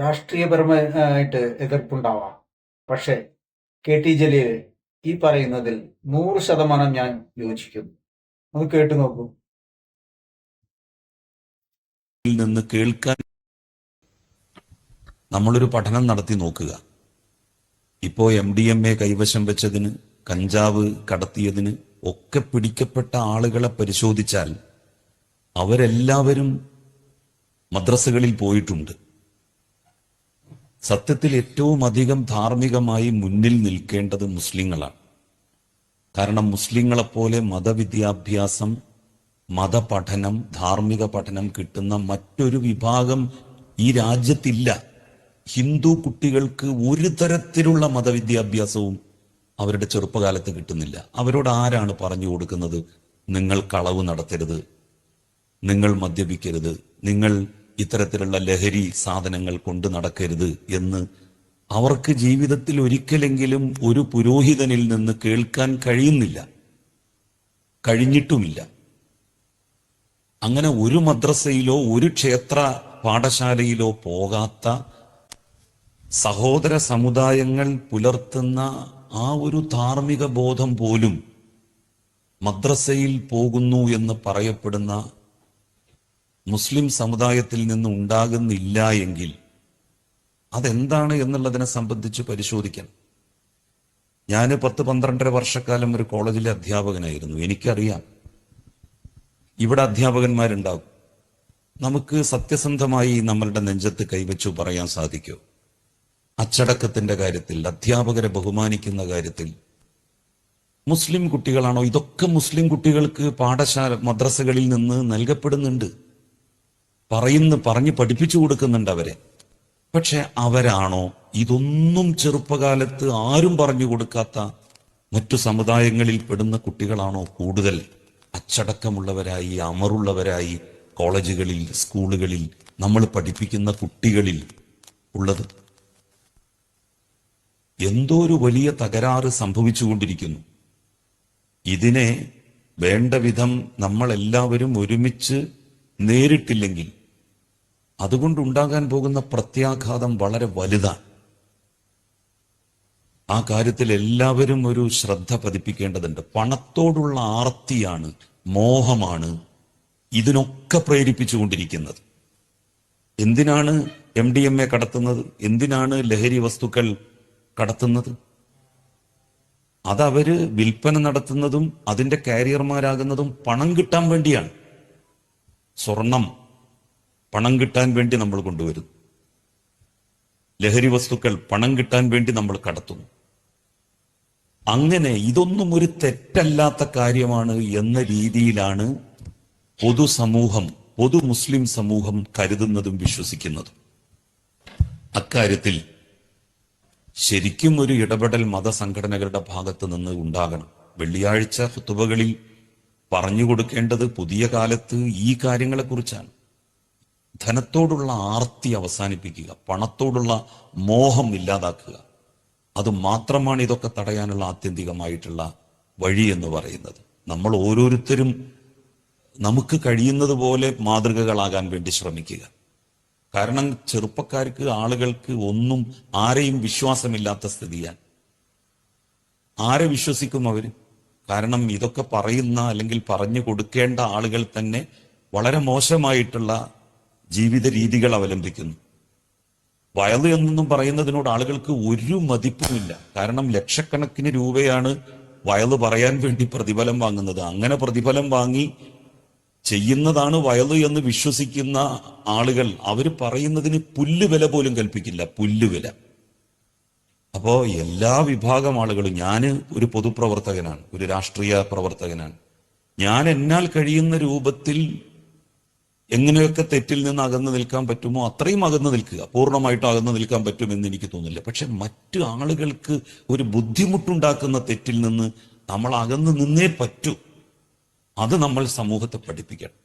രാഷ്ട്രീയപരമായിട്ട് എതിർപ്പുണ്ടാവാം. പക്ഷേ K T Jaleel ഈ പറയുന്നതിൽ നൂറ് ശതമാനം ഞാൻ യോജിക്കുന്നു. ഒന്ന് കേട്ടു നോക്കൂ. നിന്ന് കേൾക്കാൻ നമ്മളൊരു പഠനം നടത്തി നോക്കുക. ഇപ്പോ എം ഡി എം എ കൈവശം വെച്ചതിന് കഞ്ചാവ് കടത്തിയതിന് ഒക്കെ പിടിക്കപ്പെട്ട ആളുകളെ പരിശോധിച്ചാൽ അവരെല്ലാവരും മദ്രസകളിൽ പോയിട്ടുണ്ട്. സത്യത്തിൽ ഏറ്റവും അധികം ധാർമ്മികമായി മുന്നിൽ നിൽക്കേണ്ടത് മുസ്ലിങ്ങളാണ്. കാരണം മുസ്ലിങ്ങളെപ്പോലെ മതവിദ്യാഭ്യാസം മതപഠനം ധാർമ്മിക പഠനം കിട്ടുന്ന മറ്റൊരു വിഭാഗം ഈ രാജ്യത്തില്ല. ഹിന്ദു കുട്ടികൾക്ക് ഒരു തരത്തിലുള്ള മതവിദ്യാഭ്യാസവും അവരുടെ ചെറുപ്പകാലത്ത് കിട്ടുന്നില്ല. അവരോട് ആരാണ് പറഞ്ഞു കൊടുക്കുന്നത്? നിങ്ങൾ കളവ് നടത്തരുത്. നിങ്ങൾ മദ്യപിക്കരുത്. നിങ്ങൾ ഇത്തരത്തിലുള്ള ലഹരി സാധനങ്ങൾ കൊണ്ടു നടക്കരുത് എന്ന് അവർക്ക് ജീവിതത്തിൽ ഒരിക്കലെങ്കിലും ഒരു പുരോഹിതനിൽ നിന്ന് കേൾക്കാൻ കഴിയുന്നില്ല. കഴിഞ്ഞിട്ടുമില്ല. അങ്ങനെ ഒരു മദ്രസയിലോ ഒരു ക്ഷേത്ര പാഠശാലയിലോ പോകാത്ത സഹോദര സമുദായങ്ങൾ പുലർത്തുന്ന ആ ഒരു ധാർമ്മിക ബോധം പോലും മദ്രസയിൽ പോകുന്നു എന്ന് പറയപ്പെടുന്ന മുസ്ലിം സമുദായത്തിൽ നിന്ന് ഉണ്ടാകുന്നില്ല എങ്കിൽ അതെന്താണ് എന്നുള്ളതിനെ സംബന്ധിച്ച് പരിശോധിക്കണം. ഞാൻ പത്ത് പന്ത്രണ്ടര വർഷക്കാലം ഒരു കോളേജിലെ അധ്യാപകനായിരുന്നു. എനിക്കറിയാം. ഇവിടെ അധ്യാപകന്മാരുണ്ടാകും. നമുക്ക് സത്യസന്ധമായി നമ്മളുടെ നെഞ്ചത്ത് കൈവച്ചു പറയാൻ സാധിക്കൂ? അച്ചടക്കത്തിന്റെ കാര്യത്തിൽ അധ്യാപകരെ ബഹുമാനിക്കുന്ന കാര്യത്തിൽ. മുസ്ലിം കുട്ടികളാണോ? ഇതൊക്കെ മുസ്ലിം കുട്ടികൾക്ക് പാഠശാല മദ്രസകളിൽ നിന്ന് നൽകപ്പെടുന്നുണ്ട്. പറയുന്ന പറഞ്ഞ് പഠിപ്പിച്ചു കൊടുക്കുന്നുണ്ട് അവരെ. പക്ഷെ അവരാണോ ഇതൊന്നും ചെറുപ്പകാലത്ത് ആരും പറഞ്ഞു കൊടുക്കാത്ത മറ്റു സമുദായങ്ങളിൽ പെടുന്ന കുട്ടികളാണോ കൂടുതൽ? അച്ചടക്കമുള്ളവരായി അമറുള്ളവരായി കോളേജുകളിൽ സ്കൂളുകളിൽ നമ്മൾ പഠിപ്പിക്കുന്ന കുട്ടികളിൽ ഉള്ളത്. എന്തോ ഒരു വലിയ തകരാറ് സംഭവിച്ചുകൊണ്ടിരിക്കുന്നു. ഇതിനെ വേണ്ട വിധം നമ്മളെല്ലാവരും ഒരുമിച്ച് നേരിട്ടില്ലെങ്കിൽ അതുകൊണ്ടുണ്ടാകാൻ പോകുന്ന പ്രത്യാഘാതം വളരെ വലുതാണ്. ആ കാര്യത്തിൽ എല്ലാവരും ഒരു ശ്രദ്ധ പതിപ്പിക്കേണ്ടതുണ്ട്. പണത്തോടുള്ള ആർത്തിയാണ് മോഹമാണ് ഇതിനൊക്കെ പ്രേരിപ്പിച്ചുകൊണ്ടിരിക്കുന്നത്. എന്തിനാണ് എം ഡി എം എ കടത്തുന്നത്? എന്തിനാണ് ലഹരി വസ്തുക്കൾ കടത്തുന്നത്? അതവര് വിൽപ്പന നടത്തുന്നതും അതിന്റെ കാരിയർമാരാകുന്നതും പണം കിട്ടാൻ വേണ്ടിയാണ്. സ്വർണം പണം കിട്ടാൻ വേണ്ടി നമ്മൾ കൊണ്ടുവരുന്നു. ലഹരി വസ്തുക്കൾ പണം കിട്ടാൻ വേണ്ടി നമ്മൾ കടത്തുന്നു. അങ്ങനെ ഇതൊന്നും ഒരു തെറ്റല്ലാത്ത കാര്യമാണ് എന്ന രീതിയിലാണ് പൊതുസമൂഹം പൊതു മുസ്ലിം സമൂഹം കരുതുന്നതും വിശ്വസിക്കുന്നതും. അക്കാര്യത്തിൽ ശരിക്കും ഒരു ഇടപെടൽ മതസംഘടനകളുടെ ഭാഗത്ത് നിന്ന് ഉണ്ടാകണം. വെള്ളിയാഴ്ച ഹുത്തുബകളിൽ പറഞ്ഞു കൊടുക്കേണ്ടത് പുതിയ കാലത്ത് ഈ കാര്യങ്ങളെക്കുറിച്ചാണ്. ധനത്തോടുള്ള ആർത്തി അവസാനിപ്പിക്കുക പണത്തോടുള്ള മോഹം ഇല്ലാതാക്കുക. അത് മാത്രമാണ് ഇതൊക്കെ തടയാനുള്ള ആത്യന്തികമായിട്ടുള്ള വഴി എന്ന് പറയുന്നത്. നമ്മൾ ഓരോരുത്തരും നമുക്ക് കഴിയുന്നത് പോലെ മാതൃകകളാകാൻ വേണ്ടി ശ്രമിക്കുക. കാരണം ചെറുപ്പക്കാർക്ക് ആളുകൾക്ക് ഒന്നും ആരെയും വിശ്വാസമില്ലാത്ത സ്ഥിതിയാണ്. ആരെ വിശ്വസിക്കും അവർ? കാരണം ഇതൊക്കെ പറയുന്ന അല്ലെങ്കിൽ പറഞ്ഞു കൊടുക്കേണ്ട ആളുകൾ തന്നെ വളരെ മോശമായിട്ടുള്ള ജീവിത രീതികൾ അവലംബിക്കുന്നു. വയൽ എന്നൊന്നും പറയുന്നതിനോട് ആളുകൾക്ക് ഒരു മതിപ്പുമില്ല. കാരണം ലക്ഷക്കണക്കിന് രൂപയാണ് വയൽ പറയാൻ വേണ്ടി പ്രതിഫലം വാങ്ങുന്നത്. അങ്ങനെ പ്രതിഫലം വാങ്ങി ചെയ്യുന്നതാണ് വയൽ എന്ന് വിശ്വസിക്കുന്ന ആളുകൾ. അവർ പറയുന്നതിന് പുല്ലുവില പോലും കൽപ്പിക്കില്ല. പുല്ലുവില അപ്പോ എല്ലാ വിഭാഗം ആളുകളും ഞാൻ ഒരു പൊതുപ്രവർത്തകനാണ് ഒരു രാഷ്ട്രീയ പ്രവർത്തകനാണ്. ഞാൻ എന്നാൽ കഴിയുന്ന രൂപത്തിൽ എങ്ങനെയൊക്കെ തെറ്റിൽ നിന്ന് അകന്നു നിൽക്കാൻ പറ്റുമോ അത്രയും അകന്നു നിൽക്കുക പൂർണമായിട്ടും അകന്നു നിൽക്കാൻ പറ്റുമെന്ന് എനിക്ക് തോന്നില്ല പക്ഷെ മറ്റു ആളുകൾക്ക് ഒരു ബുദ്ധിമുട്ടുണ്ടാക്കുന്ന തെറ്റിൽ നിന്ന് നമ്മൾ അകന്നു നിന്നേ പറ്റൂ. അത് നമ്മൾ സമൂഹത്തെ പഠിപ്പിക്കണം.